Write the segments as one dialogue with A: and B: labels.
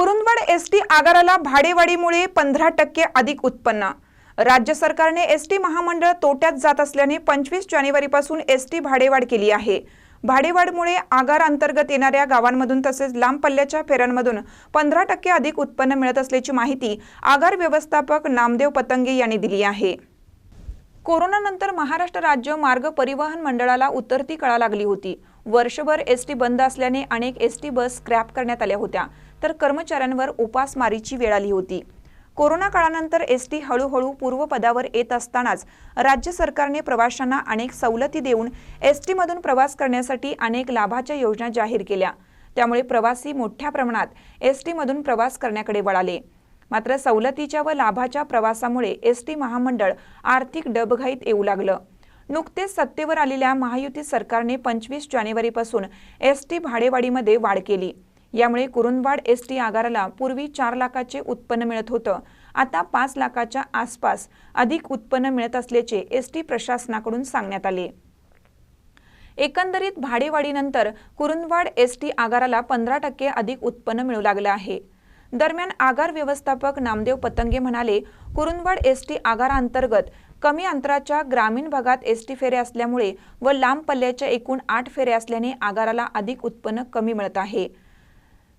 A: Kurundwad S T आगाराला भाडेवाढीमुळे पंधरा टक्के अधिक उत्पन्न. राज्य सरकारने एस टी महामंडळ तोट्यात जात असल्याने पंचवीस जानेवारीपासून एस टी भाडेवाढ केली आहे. भाडेवाढमुळे आगार अंतर्गत येणाऱ्या गावांमधून तसेच लांब पल्ल्याच्या फेऱ्यांमधून पंधरा टक्के अधिक उत्पन्न मिळत असल्याची माहिती आगार व्यवस्थापक नामदेव पतंगे यांनी दिली आहे. कोरोनानंतर महाराष्ट्र राज्य मार्ग परिवहन मंडळाला उतरती कळा लागली होती. वर्षभर एस टी बंद असल्याने अनेक एस टी बस स्क्रॅप करण्यात आल्या होत्या तर कर्मचाऱ्यांवर उपासमारीची वेळ आली होती. कोरोना काळानंतर एस टी हळूहळू पूर्वपदावर येत असतानाच राज्य सरकारने प्रवाशांना अनेक सवलती देऊन एस टीमधून प्रवास करण्यासाठी अनेक लाभाच्या योजना जाहीर केल्या. त्यामुळे प्रवासी मोठ्या प्रमाणात एस टीमधून प्रवास करण्याकडे वळाले. मात्र सवलतीच्या व लाभाच्या प्रवासामुळे एस टी महामंडळ आर्थिक डबघाईत येऊ लागलं. नुकतेच सत्तेवर आलेल्या महायुती सरकारने पंचवीस जानेवारीपासून एस टी भाडेवाढीमध्ये वाढ केली. यामुळे कुरुंदवाड एस टी आगाराला पूर्वी चार लाखाचे उत्पन्न मिळत होतं. आता पाच लाखाच्या आसपास अधिक उत्पन्न मिळत असल्याचे एस टी प्रशासनाकडून सांगण्यात आले. एकंदरीत भाडेवाढीनंतर कुरुंदवाड एस टी आगाराला पंधरा टक्के अधिक उत्पन्न मिळू लागलं आहे. दरम्यान आगार व्यवस्थापक नामदेव पतंगे म्हणाले कुरुंदवाड एस टी आगाराअंतर्गत कमी अंतराच्या ग्रामीण भागात एस टी फेऱ्या असल्यामुळे व लांब पल्ल्याच्या एकूण आठ फेऱ्या असल्याने आगाराला अधिक उत्पन्न कमी मिळत आहे.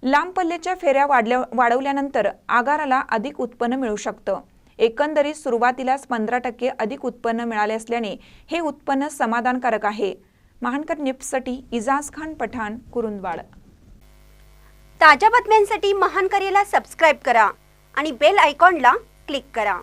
A: लांब पल्ल्याच्या फेऱ्या वाढल्या वाढवल्यानंतर आगाराला अधिक उत्पन्न मिळू शकतं. एकंदरीत सुरुवातीलाच पंधरा टक्के अधिक उत्पन्न मिळाले असल्याने हे उत्पन्न समाधानकारक आहे. महानकर निप्ससाठी इजाज खान पठाण कुरुंदवाड.
B: ताज्या बातम्यांसाठी महानकरेला सबस्क्राईब करा आणि बेल आयकॉनला क्लिक करा.